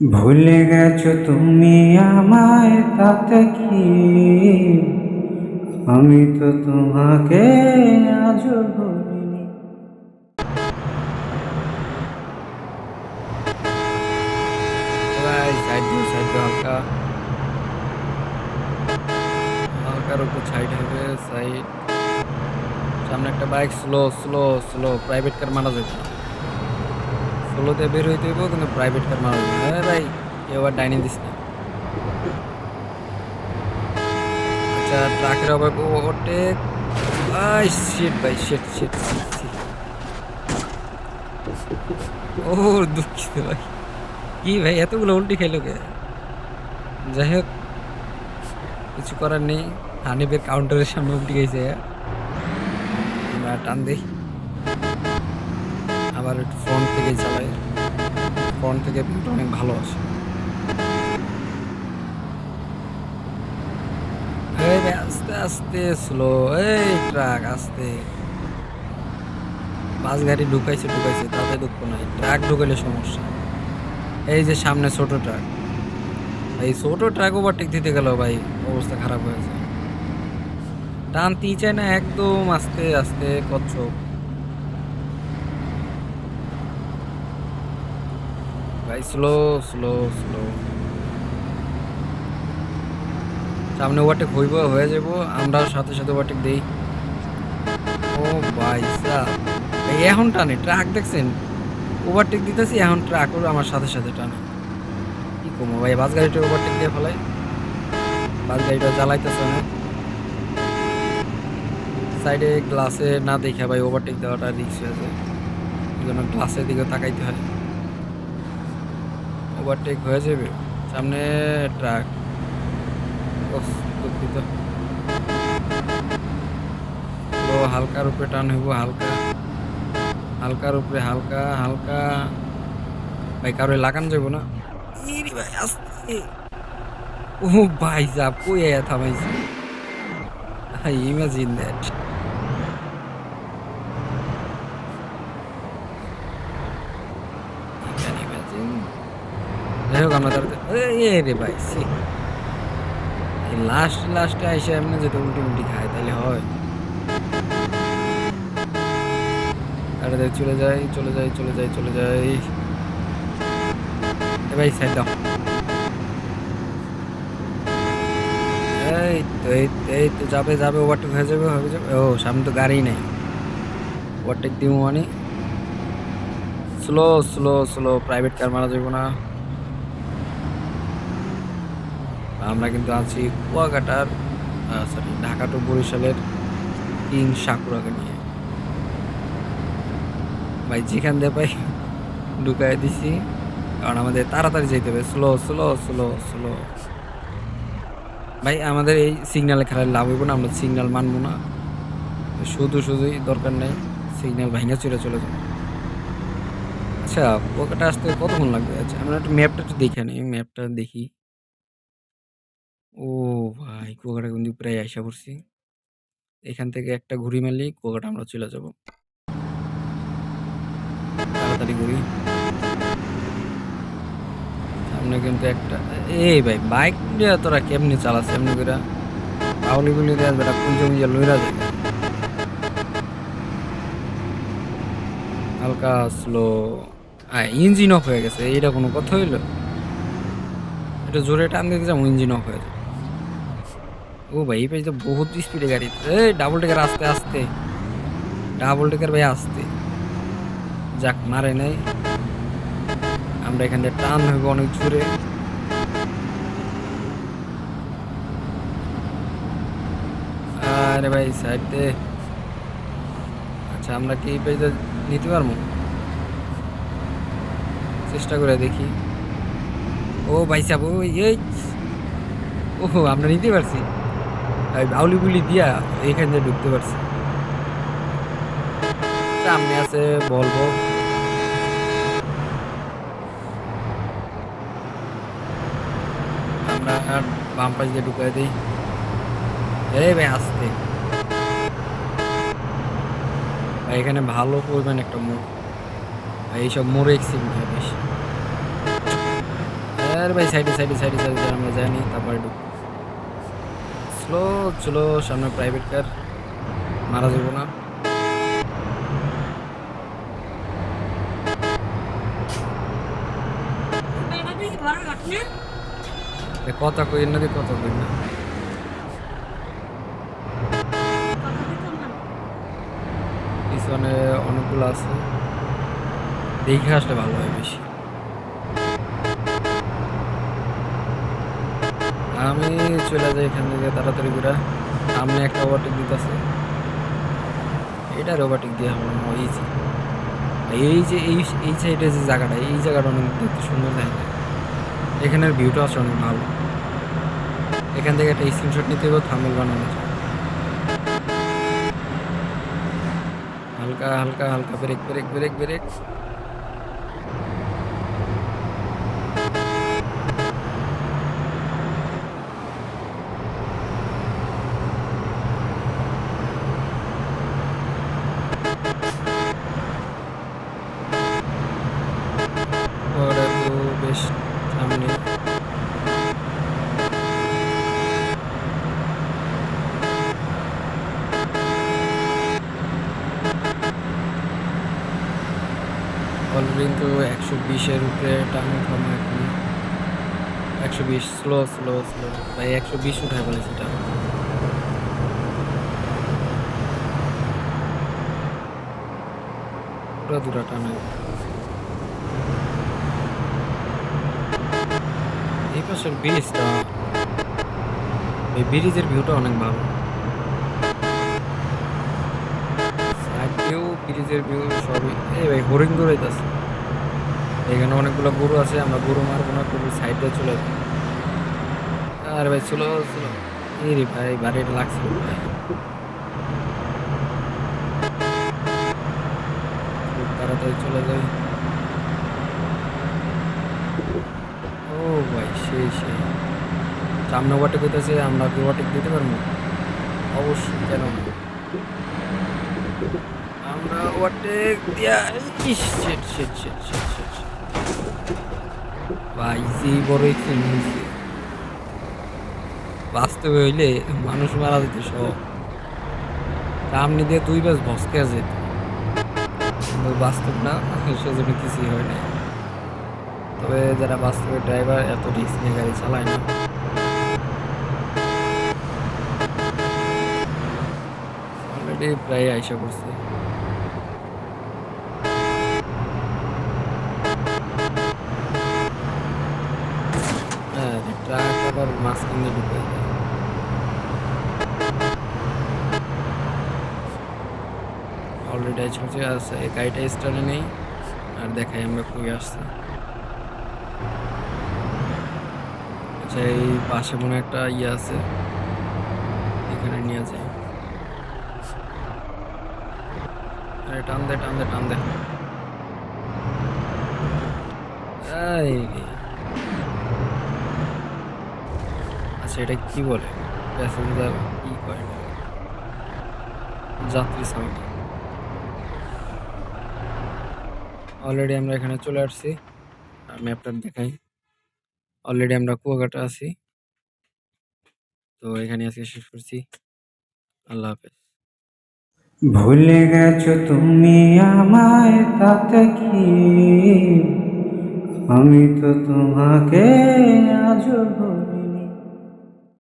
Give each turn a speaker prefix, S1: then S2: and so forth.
S1: ভুলে গেছো তুমি আমায় তাতে কি? আমি তো তোমাকে আজও ভুলিনি।
S2: সাইড সাইড হালকা। হালকার উপর সাইড হবে সাইড সামনে একটা bike slow slow slow private car মারা যাবে। স্লোতে বের হইতে হইব, কিন্তু প্রাইভেট কার যাবে হ্যাঁ ভাই আর ডাইনিং দিস না। আচ্ছা ট্রাকের অভাব ওভারটেক ভাই শিট ভাই শিট শিট ও দুঃখিত ভাই। কি ভাই, এতগুলো উল্টি খেলো কে? যাই হোক, কিছু করার নেই। হানিফের কাউন্টারের সামনে উল্টি গেছে আমরা টান দিই। আবার একটু ফ্রন্ট থেকে চালাই। ফ্রন্ট থেকে ভিউটা অনেক ভালো আসে আস্তে আস্তে স্লো এই ট্রাক আস্তে। বাস গাড়ি ঢুকাইছে ঢুকাইছে, তাতে দুঃখ নাই। ট্রাক ঢুকাইলে সমস্যা। এই যে সামনে ছোট ট্রাক এই ছোট ট্রাক ওভারটেক দিতে গেল ভাই অবস্থা খারাপ হয়েছে টানতেই চায় না, একদম আস্তে আস্তে, কচ্ছপ। ভাই স্লো স্লো স্লো সামনে ওভারটেক হইব, হয়ে যাব। আমরাও সাথে সাথে ওভারটেক দেই। ও ভাই এই এখন টানে ট্রাক দেখছেন? ওভারটেক দিতেছি, এখন ট্রাক আমার সাথে সাথে টানে। কি কমো ভাই বাস গাড়িটা ওভারটেক দিয়ে ফেলাই। বাস গাড়িটা চালাইতেছে না সাইডে গ্লাসে না দেখে ভাই ওভারটেক দেওয়াটা রিক্স হয়ে যায়। এই জন্য গ্লাসের দিকে তাকাইতে হয়। ওভারটেক হয়ে যাবে। সামনে ট্রাক দুঃখিত। তো হালকার উপরে টান হইব হালকা। হালকার উপরে হালকা হালকা। ভাই কারও লাগান যাব না। ও ভাই সাহ কই থামাইছে। আই ইমাজিন দ্যাট যাই হোক আমরা তার এ রে ভাই, সি লাস্ট লাস্টে আইসে এমনি যদি উল্টি উল্টি খায় তাহলে হয়। তাড়াতাড়ি চলে যাই চলে যাই চলে যাই চলে যাই। ভাই সাইড এই তো এই তো যাবে যাবে ওভারটেক হয়ে যাবে হয়ে যাবে। ও, সামনে তো গাড়ি নেই। ওভারটেক দিব মানে। Slow slow slow private car মারা যাব না। আমরা কিন্তু আছি কুয়াকাটার সরি ঢাকা টু বরিশালের কিং সাকুরাকে নিয়ে। ভাই, যেখান দিয়ে পাই ঢুকাই দিছি, কারণ আমাদের তাড়াতাড়ি যেতে হবে। স্লো স্লো স্লো স্লো ভাই, আমাদের এই সিগনালে খেলার লাভ হইব না, আমরা সিগন্যাল মানবো না। শুধু, শুধুই দরকার নেই সিগন্যাল ভাঙা চলে চলে যাবে আচ্ছা কুয়াকাটা আসতে কতক্ষণ লাগবে? আচ্ছা আমরা একটু ম্যাপটা একটু দেখে নিই ম্যাপটা দেখি। ও ভাই কুয়াকাটা কিন্তু প্রায় আইসা পড়ছি। এখান থেকে একটা ঘুরি মারলি কুয়াকাটা আমরা চলে যাব। তাড়াতাড়ি ঘুরি সামনে কিন্তু একটা, এই ভাই বাইক দিয়ে তোরা কেমনি চালাস এমনি করে পাউলি গুলি দিয়ে বেটা কুঞ্জ মুঞ্জে লইরা যায়? হালকা স্লো ইঞ্জিন অফ হয়ে গেছে, এইটা কোনো কথা হইল? এটা জোরে টান দিতে যাব ইঞ্জিন অফ হয়ে যায় ও ভাই, এই পাশে তো বহুত স্পিডে গাড়ি। এই ডাবল টেকার আস্তে আস্তে। ডাবল টেকার ভাই আস্তে। যাক, মারে নাই। আমরা এখান থেকে টান হইব অনেক জোরে। আরে ভাই সাইড দে। আচ্ছা আমরা কি এই পাশে নিতে পারব? চেষ্টা করে দেখি। ও ভাই সাহেব ওহো, আমরা নিতে পারছি। বুলি দিয়া এইখান দিয়ে ঢুকতে পারছি। সামনে আছে বলব। আমরা বাম পাশ দিয়ে ঢুকাই দিই। এই ভাই, আসতে। এখানে ভালো পরিমাণ একটা মোড়। এইসব মোড়ে এক্সিডেন্ট হয় বেশি। আর ভাই, সাইডে সাইডে সাইডে সাইডে আমরা যাইনি তারপরে ঢুক স্লো চলো সামনে প্রাইভেট কার মারা যাব না। কথা কই না কথা কই না? পিছনে অনেকগুলো আছে, দেখে আসলে ভালো হয় বেশি। আমি চলে যাই এখান থেকে তাড়াতাড়ি করে। সামনে একটা ওভারটেক দিতেছে। এটার ওভারটেক দিয়ে আমরা ইজি এই যে, এই এই সাইডে যে জায়গাটা, এই জায়গাটা অনেক দেখতে সুন্দর যায় এখানের ভিউটা আছে অনেক ভালো। এখান থেকে একটা স্ক্রিনশট নিতে হবে থামেল বানানো। হালকা হালকা হালকা ব্রেক ব্রেক ব্রেক ব্রেক ওরা তো বেশ সামনে অলরেডি কিন্তু একশো বিশের উপরে টান উঠানো এখন একশো বিশ স্লো স্লো স্লো ভাই, একশো বিশ উঠায় বলেছি টান। পুরো টান এই পাশের এই ব্রিজের ভিউটা অনেক ভালো। ব্রিজের ভিউ সবই। এই ভাই, হরিণ দৌড়াইতেছে এখানে অনেকগুলো গরু আছে, আমরা গরু মারবো না গরু সাইডে চলে যাই আর ভাই, চলো চলো। এই রে ভাই বাড়িটা লাগছে। ভাই তাড়াতাড়ি চলে যাই। ও ভাই, সেই সেই। সামনে ওভারটেক হইতেছে আমরা কি ওভারটেক দিতে পারব? অবশ্যই, কেন আমরা ওভারটেক দিয়া ইস shit shit shit shit shit ভাই যে বড় হয়েছে বাস্তবে হইলে মানুষ মারা যেত সব। সামনে দিয়ে দুই বাস ভসকে যেত। কিন্তু বাস্তব না, সেজন্য কিছুই হয় না তবে যারা বাস্তবে ড্রাইভার এত রিস্ক নিয়ে গাড়ি চালায় না। অলরেডি প্রায় আইসা করছে হ্যাঁ মাঝখানে ঢুকে যায় অলরেডি করছে আচ্ছা এই গাড়িটা স্টার্টে নেই, আর দেখাই আমরা কই আসছি। আচ্ছা এই পাশে মনে একটা ইয়ে আছে, এখানে নিয়ে যাই। আরে, টান দে টান দে টান দে। এই রে। আচ্ছা এটা কি বলে? প্যাসেঞ্জার কি করে। যাত্রী সাউন্ড অলরেডি আমরা এখানে চলে আসছি। আর ম্যাপটা দেখাই। অলরেডি আমরা কুয়াকাটা আছি। তো এখানে আজকে শেষ করছি। আল্লাহ হাফেজ।
S1: ভুলে গেছো তুমি আমায় তাতে কি? আমি তো তোমাকে আজও ভুলি